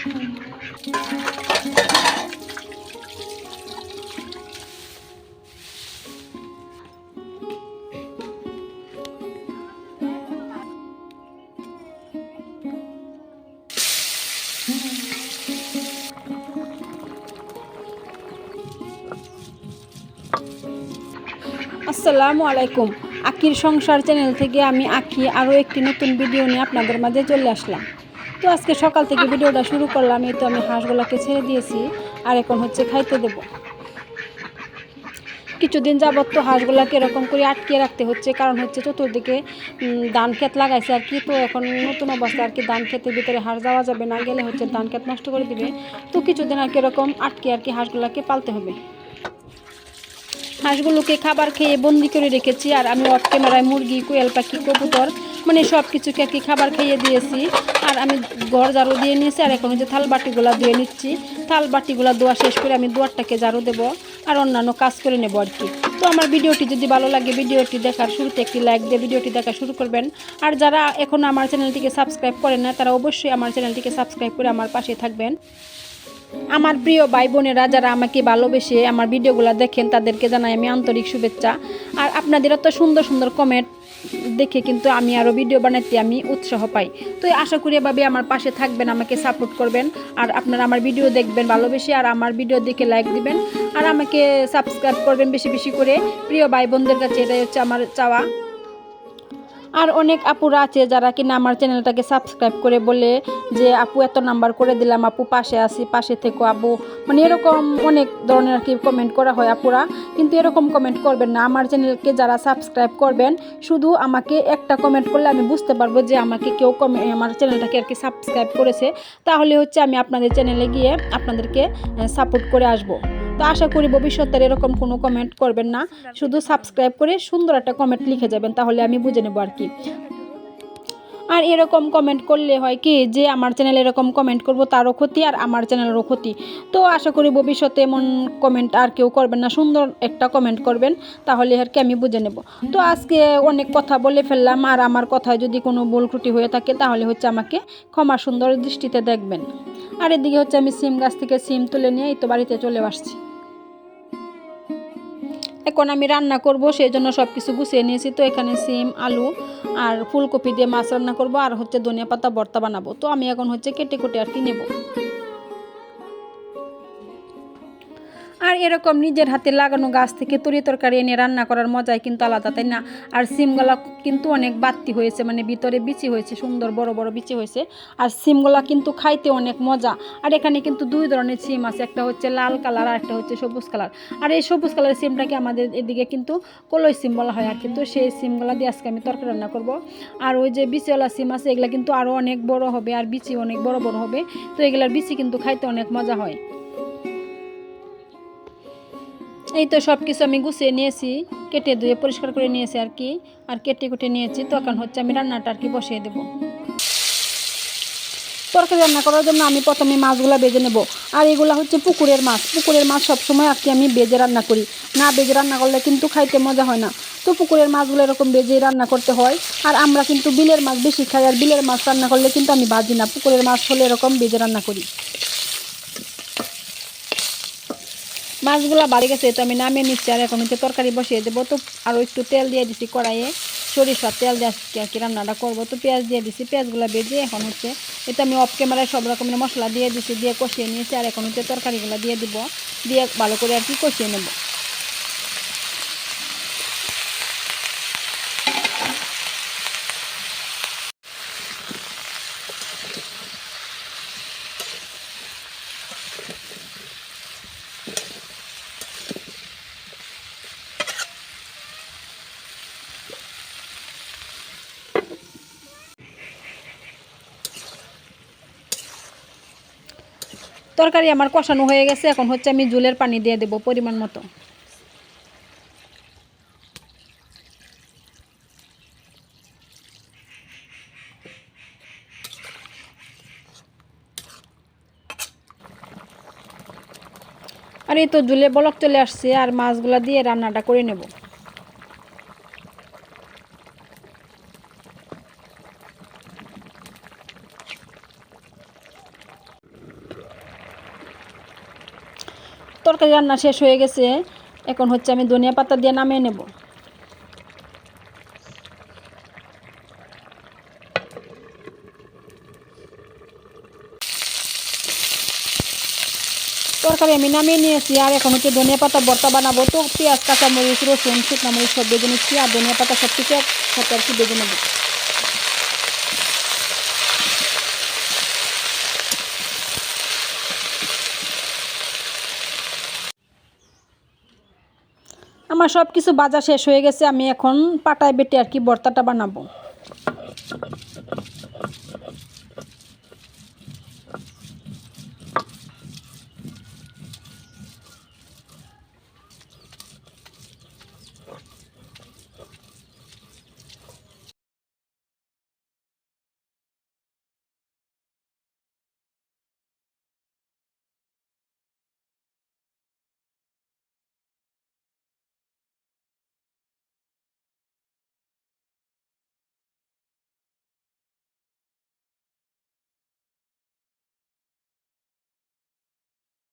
আসসালামু আলাইকুম। আখির সংসার চ্যানেল থেকে আমি আখি আরও একটি নতুন ভিডিও নিয়ে আপনাদের মাঝে চলে আসলাম। তো আজকে সকাল থেকে ভিডিওটা শুরু করলাম, এই তো আমি হাঁসগুলোকে ছেড়ে দিয়েছি, আর এখন হচ্ছে খাইতে দেব। কিছুদিন যাবত তো হাঁসগুলাকে এরকম করে আটকে রাখতে হচ্ছে, কারণ হচ্ছে চতুর্দিকে ধান ক্ষেত লাগাইছে আর কি, তো এখন নতুন অবস্থা আর কি, ধান ক্ষেতের ভিতরে হাঁস যাওয়া যাবে না, গেলে হচ্ছে ধান ক্ষেত নষ্ট করে দিবে। তো কিছুদিন আর কি এরকম আটকে আর কি হাঁসগুলাকে পালতে হবে। হাঁসগুলোকে খাবার খেয়ে বন্দি করে রেখেছি, আর আমি অফ ক্যামেরায় মুরগি, কোয়েল পাখি, কবুতর মানে সব কিছুকে আর কি খাবার খাইয়ে দিয়েছি। আর আমি ঘর জারু দিয়ে নিয়েছি, আর এখন হচ্ছে থাল বাটিগুলো ধুয়ে নিচ্ছি। থাল বাটিগুলো ধোয়া শেষ করে আমি দুয়ারটাকে জারু দেবো আর অন্যান্য কাজ করে নেব আর কি। তো আমার ভিডিওটি যদি ভালো লাগে, ভিডিওটি দেখার শুরুতে একটি লাইক দিয়ে ভিডিওটি দেখা শুরু করবেন। আর যারা এখন আমার চ্যানেলটিকে সাবস্ক্রাইব করেন না, তারা অবশ্যই আমার চ্যানেলটিকে সাবস্ক্রাইব করে আমার পাশে থাকবেন। আমার প্রিয় ভাই বোনেরা যারা আমাকে ভালোবেসে আমার ভিডিওগুলো দেখেন, তাদেরকে জানাই আমি আন্তরিক শুভেচ্ছা। আর আপনাদের এত সুন্দর সুন্দর কমেন্ট দেখে কিন্তু আমি আরও ভিডিও বানাতে আমি উৎসাহ পাই। তো আশা করি এভাবে আমার পাশে থাকবেন, আমাকে সাপোর্ট করবেন। আর আপনারা আমার ভিডিও দেখবেন ভালোবেসে, আর আমার ভিডিও দেখে লাইক দিবেন। আর আমাকে সাবস্ক্রাইব করবেন বেশি বেশি করে। প্রিয় ভাই বোনদের কাছে এটাই হচ্ছে আমার চাওয়া। আর অনেক আপুরা আছে যারা কিনা আমার চ্যানেলটাকে সাবস্ক্রাইব করে বলে যে, আপু, এত নাম্বার করে দিলাম, আপু, পাশে আসি পাশে থেকো, আপু। মানে এরকম অনেক ধরনের আর কি কমেন্ট করা হয় আপুরা। কিন্তু এরকম কমেন্ট করবেন না। আমার চ্যানেলকে যারা সাবস্ক্রাইব করবেন, শুধু আমাকে একটা কমেন্ট করলে আমি বুঝতে পারব যে, আমাকে কেউ কমে, আমার চ্যানেলটাকে আর কি সাবস্ক্রাইব করেছে। তাহলে হচ্ছে আমি আপনাদের চ্যানেলে গিয়ে আপনাদেরকে সাপোর্ট করে আসব। তো আশা করি ভবিষ্যতের এরকম কোনো কমেন্ট করবেন না। শুধু সাবস্ক্রাইব করে সুন্দর একটা কমেন্ট লিখে যাবেন, তাহলে আমি বুঝে নেব আর কি। আর এরকম কমেন্ট করলে হয় কি, যে আমার চ্যানেলে এরকম কমেন্ট করব তারও ক্ষতি আর আমার চ্যানেলেরও ক্ষতি। তো আশা করি ভবিষ্যতে এমন কমেন্ট আর কেউ করবেন না, সুন্দর একটা কমেন্ট করবেন, তাহলে আর কি আমি বুঝে নেব। তো আজকে অনেক কথা বলে ফেললাম, আর আমার কথায় যদি কোনো ভুল ত্রুটি হয়ে থাকে, তাহলে হচ্ছে আমাকে ক্ষমা সুন্দর দৃষ্টিতে দেখবেন। আর এদিকে হচ্ছে আমি সিম গাছ থেকে সিম তুলে নিয়ে এই তো বাড়িতে চলে আসছি। এখন আমি রান্না করব সেই জন্য সব কিছু গুছিয়ে নিয়েছি। তো এখানে সিম, আলু আর ফুলকপি দিয়ে মাছ রান্না করব, আর হচ্ছে ধনিয়া পাতা, ভর্তা বানাবো। তো আমি এখন হচ্ছে কেটে কুটে আর কি নেব। আর এরকম নিজের হাতে লাগানো গাছ থেকে তরি তরকারি এনে রান্না করার মজাই কিন্তু আলাদা, তাই না? আর সিমগুলা কিন্তু অনেক বাড়তি হয়েছে মানে ভিতরে বিচি হয়েছে, সুন্দর বড় বড় বিচি হয়েছে। আর সিমগুলা কিন্তু খাইতে অনেক মজা। আর এখানে কিন্তু দুই ধরনের সিম আছে, একটা হচ্ছে লাল কালার আর একটা হচ্ছে সবুজ কালার। আর এই সবুজ কালারের সিমটাকে আমাদের এদিকে কিন্তু কলই সিম বলা হয় আর কিন্তু সেই সিমগুলা দিয়ে আজকে আমি তরকারি রান্না করব। আর ওই যে বিচিওয়ালা সিম আছে, এগুলা কিন্তু আরও অনেক বড় হবে, আর বিচি অনেক বড় বড় হবে। তো এগুলার বিচি কিন্তু খাইতে অনেক মজা হয়। এই তো সব কিছু আমি গুছিয়ে নিয়েছি, কেটে ধুয়ে পরিষ্কার করে নিয়েছি আর কি, আর কেটে কুটে নিয়েছি তো এখন হচ্ছে আমি রান্নাটা আর কি বসিয়ে দেবো। তরকারি রান্না করার জন্য আমি প্রথমে মাছগুলো বেজে নেব, আর এগুলো হচ্ছে পুকুরের মাছ। পুকুরের মাছ সবসময় আর কি আমি বেজে রান্না করি। না বেজে রান্না করলে কিন্তু খাইতে মজা হয় না। তো পুকুরের মাছগুলো এরকম বেজে রান্না করতে হয়, আর আমরা কিন্তু বিলের মাছ বেশি খাই, আর বিলের মাছ রান্না করলে কিন্তু আমি বাজি না। পুকুরের মাছ হলে এরকম বেজে রান্না করি। মাছগুলো বাড়ি গেছে তো আমি নামিয়ে নিচ্ছি আর এখন হচ্ছে তরকারি বসিয়ে দেবো। তো আরও একটু তেল দিয়ে দিছি কড়াইয়ে। সরিষার তেল দিয়ে কি রান্নাটা করব। তো পেঁয়াজ দিয়ে দিছি, পেঁয়াজগুলো বেজে এখন হচ্ছে এটা আমি অফ ক্যামেরায় সব রকমের মশলা দিয়ে দিছি, দিয়ে কষিয়ে নিয়েছি আর এখন হচ্ছে তরকারিগুলো দিয়ে দিব। দিয়ে ভালো করে আর কি কষিয়ে নেব। তরকারি আমার কষানো হয়ে গেছে, এখন হচ্ছে আমি জুলের পানি দিয়ে দেবো পরিমাণ মতো। আর এই তো জুলে বলক চলে আসছে, আর মাছগুলা দিয়ে রান্নাটা করে নেব। তরকারি রান্না শেষ হয়ে গেছে, এখন হচ্ছে আমি ধনিয়া পাতা দিয়ে নামিয়ে নেব। তরকারি আমি নামিয়ে নিয়েছি, আর এখন হচ্ছে ধনিয়া পাতা ভর্তা বানাবো। তো পেঁয়াজ, কাঁচামরিচ, রসুন, শুকনা মরিচ সব বেজে নিচ্ছি, আর ধনিয়া পাতা সব কিছু একসাথে আর কি বেজে নেব। আমার সব কিছু বাজার শেষ হয়ে গেছে, আমি এখন পাটায় বেটে আর কি বর্তাটা বানাবো।